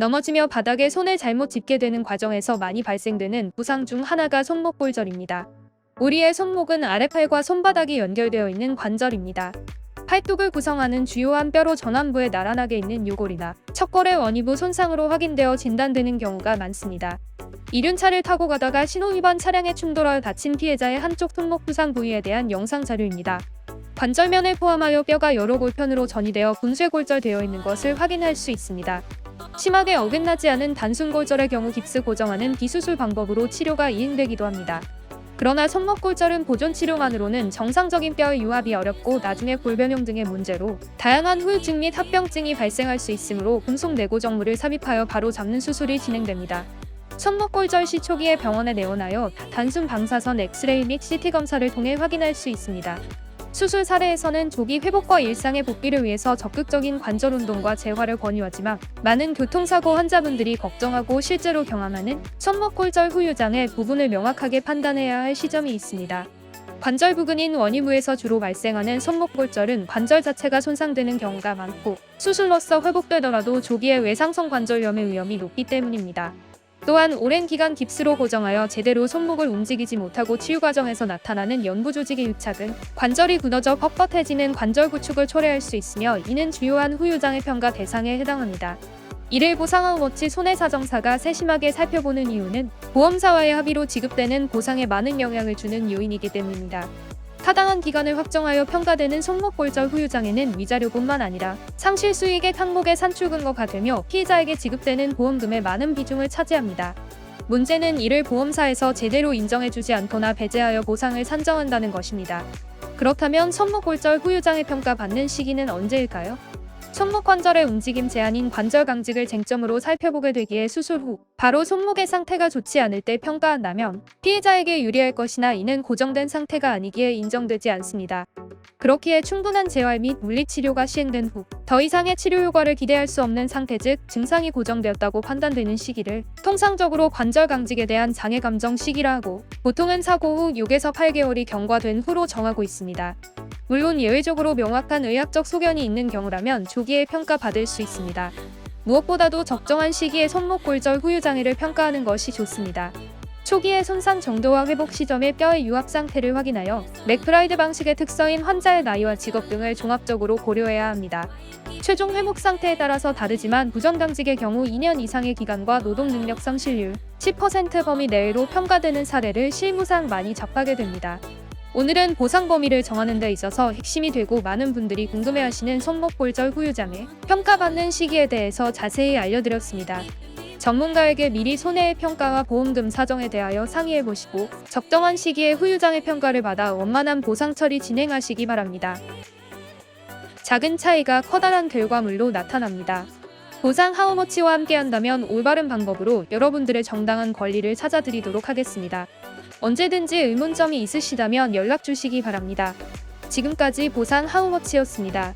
넘어지며 바닥에 손을 잘못 짚게 되는 과정에서 많이 발생되는 부상 중 하나가 손목 골절입니다. 우리의 손목은 아래팔과 손바닥이 연결되어 있는 관절입니다. 팔뚝을 구성하는 주요한 뼈로 전완부에 나란하게 있는 요골이나 척골의 원위부 손상으로 확인되어 진단되는 경우가 많습니다. 이륜차를 타고 가다가 신호위반 차량에 충돌하여 다친 피해자의 한쪽 손목 부상 부위에 대한 영상 자료입니다. 관절면을 포함하여 뼈가 여러 골편으로 전이되어 분쇄골절되어 있는 것을 확인할 수 있습니다. 심하게 어긋나지 않은 단순 골절의 경우 깁스 고정하는 비수술 방법으로 치료가 이행되기도 합니다. 그러나 손목골절은 보존 치료만으로는 정상적인 뼈의 유합이 어렵고 나중에 골변형 등의 문제로 다양한 후유증 및 합병증이 발생할 수 있으므로 금속 내고정물을 삽입하여 바로 잡는 수술이 진행됩니다. 손목골절 시 초기에 병원에 내원하여 단순 방사선 엑스레이 및 CT 검사를 통해 확인할 수 있습니다. 수술 사례에서는 조기 회복과 일상의 복귀를 위해서 적극적인 관절 운동과 재활을 권유하지만 많은 교통사고 환자분들이 걱정하고 실제로 경험하는 손목골절 후유장의 부분을 명확하게 판단해야 할 시점이 있습니다. 관절 부근인 원위부에서 주로 발생하는 손목골절은 관절 자체가 손상되는 경우가 많고 수술로서 회복되더라도 조기에 외상성 관절염의 위험이 높기 때문입니다. 또한 오랜 기간 깁스로 고정하여 제대로 손목을 움직이지 못하고 치유 과정에서 나타나는 연부 조직의 유착은 관절이 굳어져 뻣뻣해지는 관절 구축을 초래할 수 있으며 이는 주요한 후유장의 평가 대상에 해당합니다. 이를 보상한 워치 손해사정사가 세심하게 살펴보는 이유는 보험사와의 합의로 지급되는 보상에 많은 영향을 주는 요인이기 때문입니다. 타당한 기간을 확정하여 평가되는 손목골절 후유장에는 위자료뿐만 아니라 상실 수익의 항목의 산출 근거가 되며 피해자에게 지급되는 보험금의 많은 비중을 차지합니다. 문제는 이를 보험사에서 제대로 인정해주지 않거나 배제하여 보상을 산정한다는 것입니다. 그렇다면 손목골절 후유장의 평가받는 시기는 언제일까요? 손목 관절의 움직임 제한인 관절 강직을 쟁점으로 살펴보게 되기에 수술 후 바로 손목의 상태가 좋지 않을 때 평가한다면 피해자에게 유리할 것이나 이는 고정된 상태가 아니기에 인정되지 않습니다. 그렇기에 충분한 재활 및 물리치료가 시행된 후 더 이상의 치료 효과를 기대할 수 없는 상태 즉 증상이 고정되었다고 판단되는 시기를 통상적으로 관절 강직에 대한 장애 감정 시기라 하고 보통은 사고 후 6에서 8개월이 경과된 후로 정하고 있습니다. 물론 예외적으로 명확한 의학적 소견이 있는 경우라면 조기에 평가받을 수 있습니다. 무엇보다도 적정한 시기에 손목 골절 후유 장애를 평가하는 것이 좋습니다. 초기의 손상 정도와 회복 시점의 뼈의 유합 상태를 확인하여 맥프라이드 방식의 특성인 환자의 나이와 직업 등을 종합적으로 고려해야 합니다. 최종 회복 상태에 따라서 다르지만 부정강직의 경우 2년 이상의 기간과 노동 능력 상실률 10% 범위 내외로 평가되는 사례를 실무상 많이 접하게 됩니다. 오늘은 보상 범위를 정하는 데 있어서 핵심이 되고 많은 분들이 궁금해하시는 손목골절 후유장애 평가받는 시기에 대해서 자세히 알려드렸습니다. 전문가에게 미리 손해의 평가와 보험금 사정에 대하여 상의해 보시고 적정한 시기에 후유장애 평가를 받아 원만한 보상 처리 진행하시기 바랍니다. 작은 차이가 커다란 결과물로 나타납니다. 보상 하우머치와 함께한다면 올바른 방법으로 여러분들의 정당한 권리를 찾아드리도록 하겠습니다. 언제든지 의문점이 있으시다면 연락 주시기 바랍니다. 지금까지 보상 하우머치였습니다.